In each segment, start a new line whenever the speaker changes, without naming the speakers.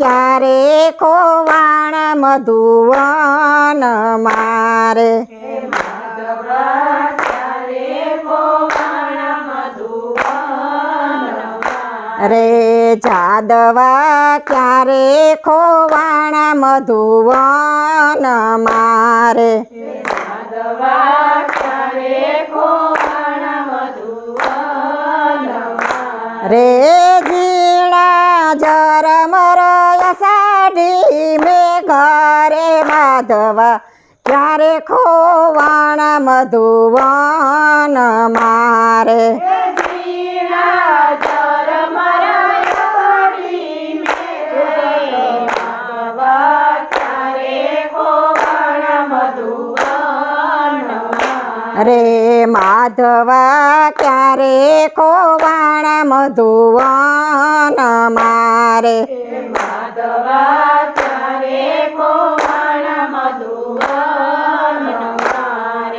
ક્યારે કોવાણ મધુવન મારે? રે જાદવા ક્યારે ખોવાણ મધુવન મારે? રે માધવા ક્યારે ખોવાણ મધુવન મારે? રે માધવા ક્યારે ખોવાણ મધુવન મારે?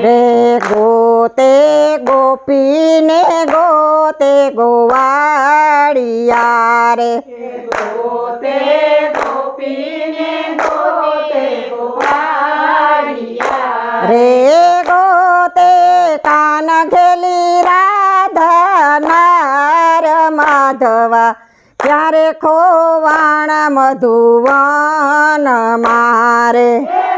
રે ગોતે ગોપીને ગોતે ગોવાળિયા રે રે ગોતે કાન ઘેલી રાધા નાર માધવા. ક્યારે ખોવાણ મધુવન મારે? રે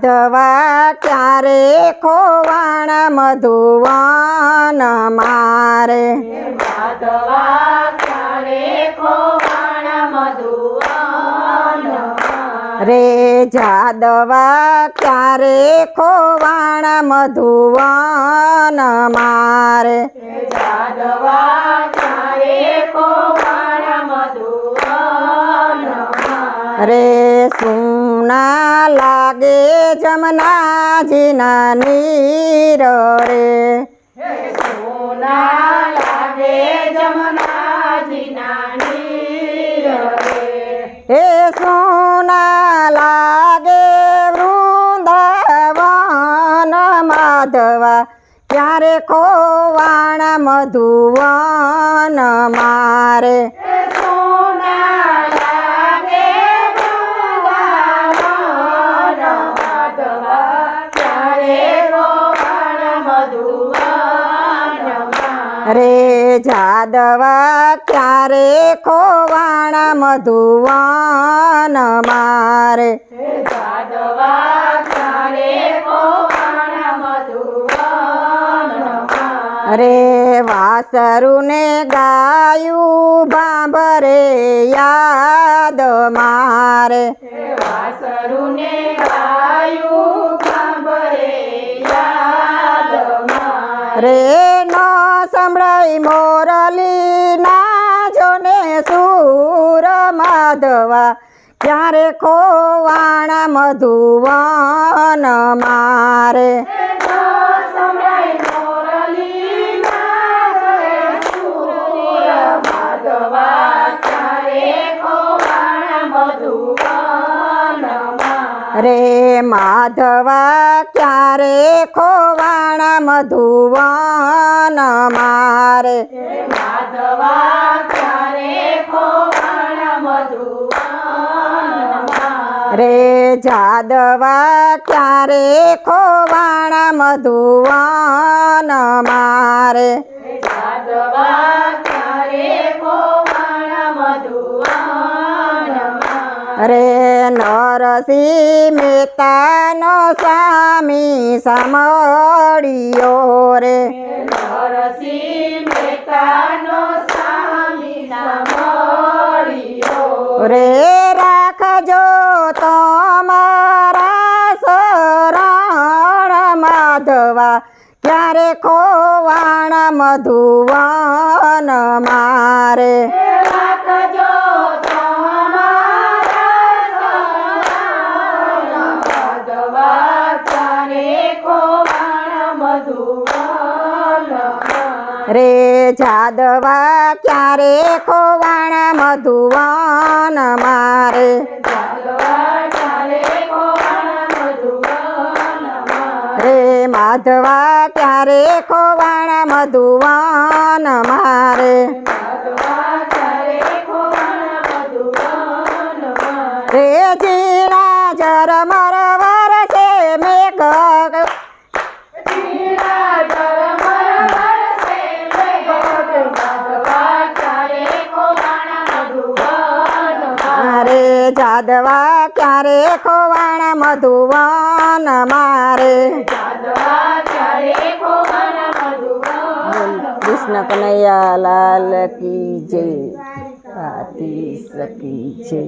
માધવા ક્યારે ખોવાણ મધુવન મારે? રે જાદવા ક્યારે ખોવાણ મધુવન મારે? રે લાગે જમનાજીના નીર રે હે સોના લાગે વૃંદાવન માધવા. ક્યારે કોવાણ મધુવન મારે? રે જાદવા ક્યારે ખોવાણ મધુવાન મારે? રે વાસરુને ગાયું બાંભરે યાદ મારે. રે નો સંભળાઈ મોરલી ના જોને સુર માધવા. ક્યારે ખોવાણ મધુવન મારે? રે માધવા ક્યારે ખોવાણા મધુવન મારે? રે જાદવા ક્યારે ખોવાણા મધુવન મારે? રે નરસિંહ મહેતાનો સ્વામી સાંભળ્યો રે. રે રાખજો તમારા સરણ માધવા. ક્યારે ખોવાણ મધુવન મારે? રે જાદવા ક્યારે ખોવાણ મધુવન મારે?
રે
માધવા ક્યારે ખોવાણ મધુવન મારે? રે જીરા જરમ જાદવા ક્યારે ખોવાણ મધુવન મારે? કૃષ્ણ કનૈયા લાલ કી જય આતી સકી છે